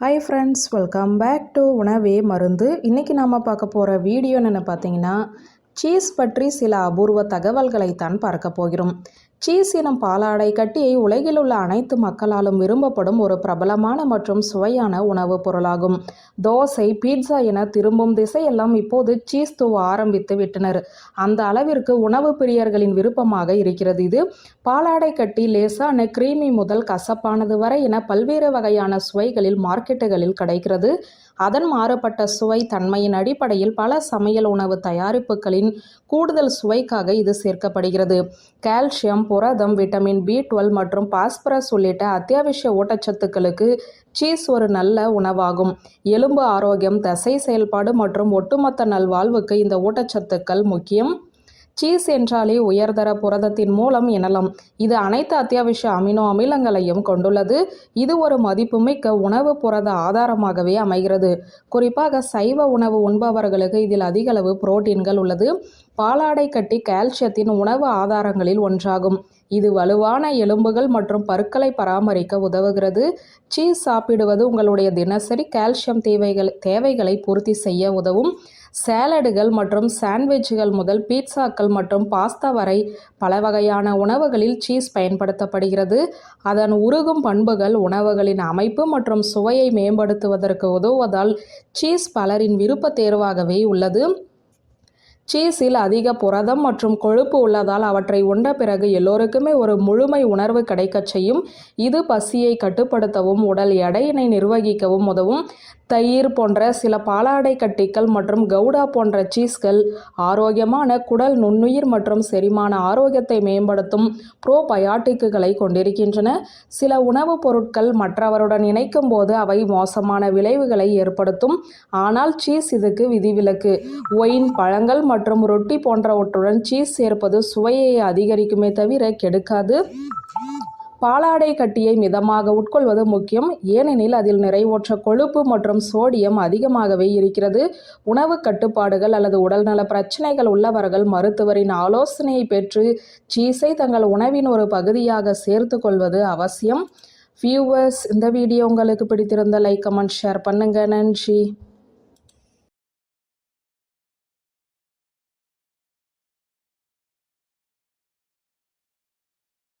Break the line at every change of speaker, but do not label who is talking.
Hi friends welcome back to உணவே மருந்து. இன்றைக்கி நாம் பார்க்க போகிற வீடியோ பார்த்தீங்கன்னா சீஸ் பற்றி சில அபூர்வ தகவல்களை தான் பார்க்க போகிறோம். சீஸ் எனும் பாலாடை கட்டியை உலகில் உள்ள அனைத்து மக்களாலும் விரும்பப்படும் ஒரு பிரபலமான மற்றும் சுவையான உணவுப் பொருளாகும். தோசை பீட்சா என திரும்பும் திசையெல்லாம் இப்போது சீஸ் தூவ ஆரம்பித்து விட்டனர். அந்த அளவிற்கு உணவு பிரியர்களின் விருப்பமாக இருக்கிறது இது. பாலாடை கட்டி லேசான கிரீமி முதல் கசப்பானது வரை என பல்வேறு வகையான சுவைகளில் மார்க்கெட்டுகளில் கிடைக்கிறது. அதன் மாறுபட்ட சுவை தன்மையின் அடிப்படையில் பல சமையல் உணவு தயாரிப்புகளின் கூடுதல் சுவைக்காக இது சேர்க்கப்படுகிறது. கால்சியம் புரதம் விட்டமின் பி டுவெல் மற்றும் பாஸ்பரஸ் உள்ளிட்ட அத்தியாவசிய ஊட்டச்சத்துக்களுக்கு சீஸ் ஒரு நல்ல உணவாகும். எலும்பு ஆரோக்கியம் தசை செயல்பாடு மற்றும் ஒட்டுமொத்த நல்வாழ்வுக்கு இந்த ஊட்டச்சத்துக்கள் முக்கியம். சீஸ் என்றாலே உயர்தர புரதத்தின் மூலம் எனலாம். இது அனைத்து அத்தியாவசிய அமினோ அமிலங்களையும் கொண்டுள்ளது. இது ஒரு மதிப்புமிக்க உணவு புரத ஆதாரமாகவே அமைகிறது. குறிப்பாக சைவ உணவு உண்பவர்களுக்கு இதில் அதிகளவு புரோட்டீன்கள் உள்ளது. பாலாடை கட்டி கால்சியத்தின் உணவு ஆதாரங்களில் ஒன்றாகும். இது வலுவான எலும்புகள் மற்றும் பற்களை பராமரிக்க உதவுகிறது. சீஸ் சாப்பிடுவது உங்களுடைய தினசரி கால்சியம் தேவைகள் தேவைகளை பூர்த்தி செய்ய உதவும். சேலடுகள் மற்றும் சாண்ட்விச்சுகள் முதல் பீட்சாக்கள் மற்றும் பாஸ்தா வரை பல வகையான உணவுகளில் சீஸ் பயன்படுத்தப்படுகிறது. அதன் உருகும் பண்புகள் உணவுகளின் அமைப்பு மற்றும் சுவையை மேம்படுத்துவதற்கு உதவுவதால் சீஸ் பலரின் விருப்ப தேர்வாகவே உள்ளது. சீஸில் அதிக புரதம் மற்றும் கொழுப்பு உள்ளதால் அவற்றை உண்ட பிறகு எல்லோருக்குமே ஒரு முழுமை உணர்வு கிடைக்கச் செய்யும். இது பசியை கட்டுப்படுத்தவும் உடல் எடையினை நிர்வகிக்கவும் உதவும். தயிர் போன்ற சில பாலாடை கட்டிகள் மற்றும் கவுடா போன்ற சீஸ்கள் ஆரோக்கியமான குடல் நுண்ணுயிர் மற்றும் செரிமான ஆரோக்கியத்தை மேம்படுத்தும் ப்ரோபயாட்டிக்குகளை கொண்டிருக்கின்றன. சில உணவுப் பொருட்கள் மற்றவருடன் இணைக்கும் போது அவை மோசமான விளைவுகளை ஏற்படுத்தும். ஆனால் சீஸ் இதுக்கு விதிவிலக்கு. ஒயின் பழங்கள் மற்றும் ரொட்டி போன்றவற்றுடன் சீஸ் சேர்ப்பது சுவையை அதிகரிக்குமே தவிர கெடுக்காது. பாலாடை கட்டியை மிதமாக உட்கொள்வது முக்கியம். ஏனெனில் அதில் நிறைவோற்ற கொழுப்பு மற்றும் சோடியம் அதிகமாகவே இருக்கிறது. உணவு கட்டுப்பாடுகள் அல்லது உடல்நல பிரச்சனைகள் உள்ளவர்கள் மருத்துவரின் ஆலோசனையை பெற்று சீஸை தங்கள் உணவின் ஒரு பகுதியாக சேர்த்து கொள்வது அவசியம். வியூவர்ஸ் இந்த வீடியோ உங்களுக்கு பிடித்திருந்த லைக் கமெண்ட் ஷேர் பண்ணுங்கள் நன்றி.